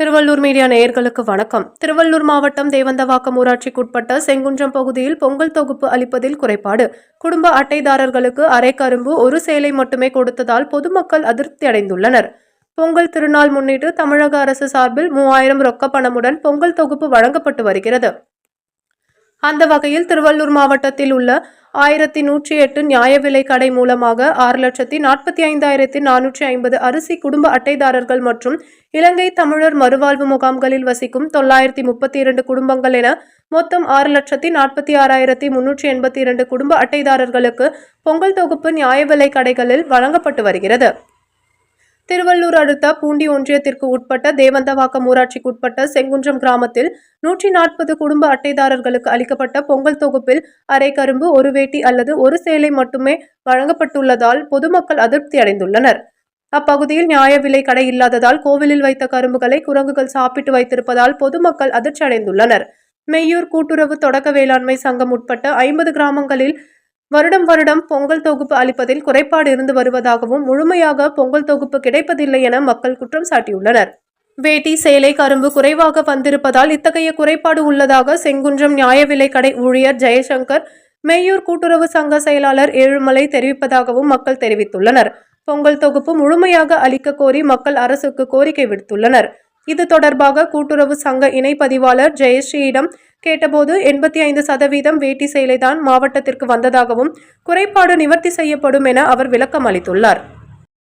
Tiruvallur media நேயர்களுக்கு வணக்கம். திருவள்ளூர் மாவட்டம் தேவந்தவாக்கம் ஊராட்சிக்குட்பட்ட செங்குன்றம் பகுதியில் பொங்கல் தொகுப்பு அளிப்பதில் குறைபாடு. குடும்ப அட்டைதாரர்களுக்கு அரை கரும்பு ஒரு சேலை மட்டுமே கொடுத்ததால் பொதுமக்கள் அதிருப்தி அடைந்துள்ளனர். பொங்கல் திருநாள் முன்னிட்டு தமிழக அரசு சார்பில் மூவாயிரம் ரொக்க பணமுடன் பொங்கல் தொகுப்பு வழங்கப்பட்டு வருகிறது. அந்த வகையில் திருவள்ளூர் மாவட்டத்தில் உள்ள ஆயிரத்தி நூற்றி எட்டு நியாய விலை கடை மூலமாக ஆறு லட்சத்தி நாற்பத்தி ஐந்தாயிரத்தி நானூற்றி ஐம்பது அரிசி குடும்ப அட்டைதாரர்கள் மற்றும் இலங்கை தமிழர் மறுவாழ்வு முகாம்களில் வசிக்கும் தொள்ளாயிரத்தி முப்பத்தி இரண்டு குடும்பங்கள் என மொத்தம் ஆறு லட்சத்தி நாற்பத்தி ஆறாயிரத்தி முன்னூற்றி எண்பத்தி இரண்டு குடும்ப அட்டைதாரர்களுக்கு பொங்கல் தொகுப்பு நியாய விலை கடைகளில் வழங்கப்பட்டு வருகிறது. திருவள்ளூர் அடுத்த பூண்டி ஒன்றியத்திற்கு உட்பட்ட தேவந்தவாக்கம் ஊராட்சிக்கு உட்பட்ட செங்குன்றம் கிராமத்தில் நூற்றி நாற்பது குடும்ப அட்டைதாரர்களுக்கு அளிக்கப்பட்ட பொங்கல் தொகுப்பில் அரை கரும்பு ஒரு வேட்டி அல்லது ஒரு சேலை மட்டுமே வழங்கப்பட்டுள்ளதால் பொதுமக்கள் அதிருப்தி அடைந்துள்ளனர். அப்பகுதியில் நியாய விலை கடை இல்லாததால் கோவிலில் வைத்த கரும்புகளை குரங்குகள் சாப்பிட்டு வைத்திருப்பதால் பொதுமக்கள் அதிர்ச்சி அடைந்துள்ளனர். மெய்யூர் கூட்டுறவு தொடக்க வேளாண்மை சங்கம் உட்பட்ட ஐம்பது கிராமங்களில் வருடம் வருடம் பொங்கல் தொகுப்பு அளிப்பதில் குறைபாடு இருந்து வருவதாகவும் முழுமையாக பொங்கல் தொகுப்பு கிடைப்பதில்லை என மக்கள் குற்றம் சாட்டியுள்ளனர். வேட்டி சேலை கரும்பு குறைவாக வந்திருப்பதால் இத்தகைய குறைபாடு உள்ளதாக செங்குன்றம் நியாய விலை கடை ஊழியர் ஜெயசங்கர் மெய்யூர் கூட்டுறவு சங்க செயலாளர் ஏழுமலை தெரிவிப்பதாகவும் மக்கள் தெரிவித்துள்ளனர். பொங்கல் தொகுப்பு முழுமையாக அளிக்க கோரி மக்கள் அரசுக்கு கோரிக்கை விடுத்துள்ளனர். இது தொடர்பாக கூட்டுறவு சங்க இணை பதிவாளர் ஜெயஸ்ரீயிடம் கேட்டபோது எண்பத்தி ஐந்து சதவீதம் வேட்டி சேலைதான் மாவட்டத்திற்கு வந்ததாகவும் குறைபாடு நிவர்த்தி செய்யப்படும் என அவர் விளக்கம் அளித்துள்ளார்